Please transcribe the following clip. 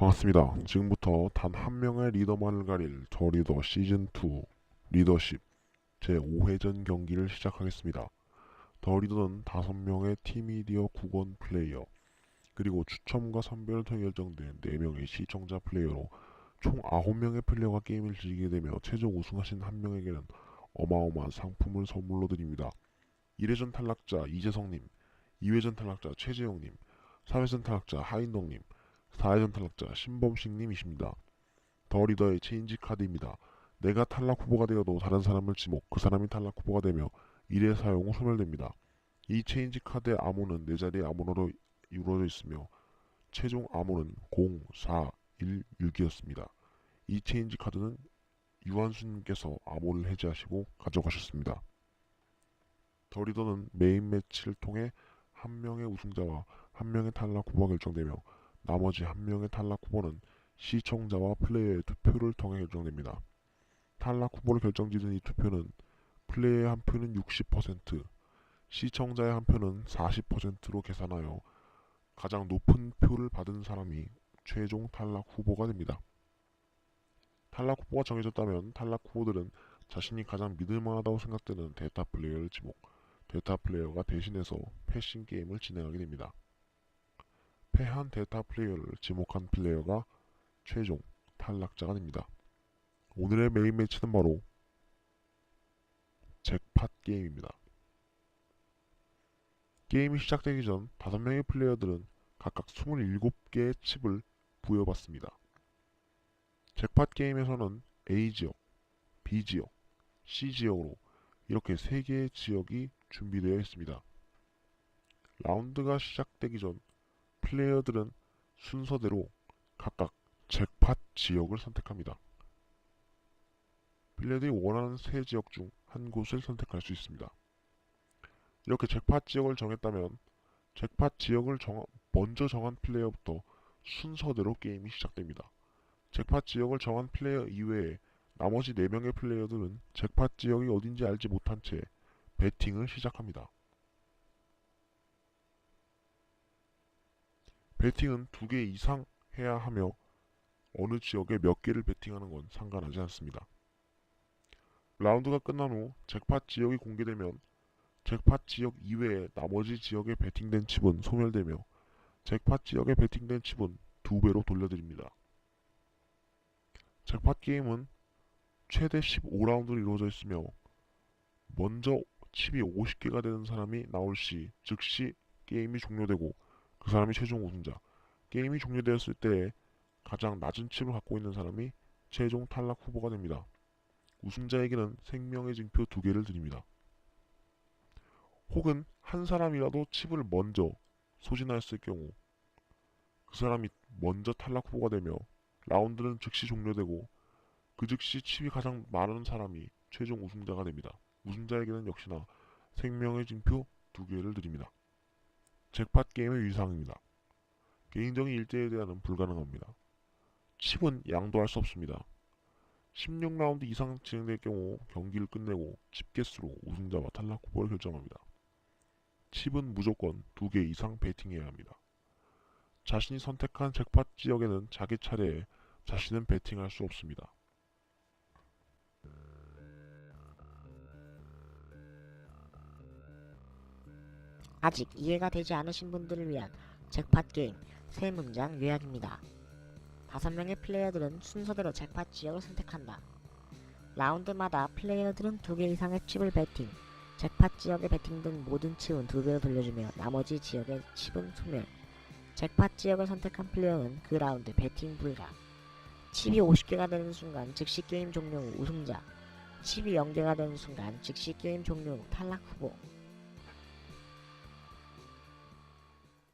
반갑습니다. 지금부터 단 한 명의 리더만을 가릴 더 리더 시즌2 리더십 제5회전 경기를 시작하겠습니다. 더 리더는 5명의 팀미디어 국원 플레이어 그리고 추첨과 선별을 통해 결정된 4명의 시청자 플레이어로 총 9명의 플레이어가 게임을 즐기게 되며 최종 우승하신 한 명에게는 어마어마한 상품을 선물로 드립니다. 1회전 탈락자 이재성님, 2회전 탈락자 최재영님, 3회전 탈락자 하인덕님, 4회전 탈락자 신범식님이십니다. 더 리더의 체인지 카드입니다. 내가 탈락 후보가 되어도 다른 사람을 지목, 그 사람이 탈락 후보가 되며 1회 사용 후 소멸됩니다. 이 체인지 카드의 암호는 네 자리의 암호로 이루어져 있으며 최종 암호는 0, 4, 1, 6이었습니다. 이 체인지 카드는 유한수님께서 암호를 해제하시고 가져가셨습니다. 더 리더는 메인 매치를 통해 한 명의 우승자와 한 명의 탈락 후보가 결정되며 나머지 한 명의 탈락 후보는 시청자와 플레이어의 투표를 통해 결정됩니다. 탈락 후보를 결정짓는 이 투표는 플레이어의 한 표는 60%, 시청자의 한 표는 40%로 계산하여 가장 높은 표를 받은 사람이 최종 탈락 후보가 됩니다. 탈락 후보가 정해졌다면 탈락 후보들은 자신이 가장 믿을만하다고 생각되는 데이터 플레이어를 지목, 데이터 플레이어가 대신해서 패싱 게임을 진행하게 됩니다. 패한 데이터 플레이어를 지목한 플레이어가 최종 탈락자가 됩니다. 오늘의 메인 매치는 바로 잭팟 게임입니다. 게임이 시작되기 전 5명의 플레이어들은 각각 27개의 칩을 부여받습니다. 잭팟 게임에서는 A지역, B지역, C지역으로 이렇게 3개의 지역이 준비되어 있습니다. 라운드가 시작되기 전 플레이어들은 순서대로 각각 잭팟 지역을 선택합니다. 플레이어들이 원하는 세 지역 중 한 곳을 선택할 수 있습니다. 이렇게 잭팟 지역을 정했다면 잭팟 지역을 정- 먼저 정한 플레이어부터 순서대로 게임이 시작됩니다. 잭팟 지역을 정한 플레이어 이외에 나머지 4명의 플레이어들은 잭팟 지역이 어딘지 알지 못한 채 배팅을 시작합니다. 배팅은 두 개 이상 해야 하며 어느 지역에 몇 개를 배팅하는 건 상관하지 않습니다. 라운드가 끝난 후 잭팟 지역이 공개되면 잭팟 지역 이외에 나머지 지역에 배팅된 칩은 소멸되며 잭팟 지역에 배팅된 칩은 두 배로 돌려드립니다. 잭팟 게임은 최대 15라운드로 이루어져 있으며 먼저 칩이 50개가 되는 사람이 나올 시 즉시 게임이 종료되고 그 사람이 최종 우승자. 게임이 종료되었을 때 가장 낮은 칩을 갖고 있는 사람이 최종 탈락 후보가 됩니다. 우승자에게는 생명의 징표 두 개를 드립니다. 혹은 한 사람이라도 칩을 먼저 소진하였을 경우 그 사람이 먼저 탈락 후보가 되며 라운드는 즉시 종료되고 그 즉시 칩이 가장 많은 사람이 최종 우승자가 됩니다. 우승자에게는 역시나 생명의 징표 두 개를 드립니다. 잭팟 게임의 위상입니다. 개인적인 일대에 대한은 불가능합니다. 칩은 양도할 수 없습니다. 16라운드 이상 진행될 경우 경기를 끝내고 칩 개수로 우승자와 탈락 후보를 결정합니다. 칩은 무조건 두개 이상 배팅해야 합니다. 자신이 선택한 잭팟 지역에는 자기 차례에 자신은 배팅할 수 없습니다. 아직 이해가 되지 않으신 분들을 위한 잭팟 게임 세 문장 요약입니다. 다섯 명의 플레이어들은 순서대로 잭팟 지역을 선택한다. 라운드마다 플레이어들은 두 개 이상의 칩을 배팅, 잭팟 지역에 배팅된 모든 칩은 두 배로 돌려주며 나머지 지역의 칩은 소멸. 잭팟 지역을 선택한 플레이어는 그 라운드 배팅 불가. 칩이 50개가 되는 순간 즉시 게임 종료 후 우승자. 칩이 0개가 되는 순간 즉시 게임 종료 후 탈락 후보.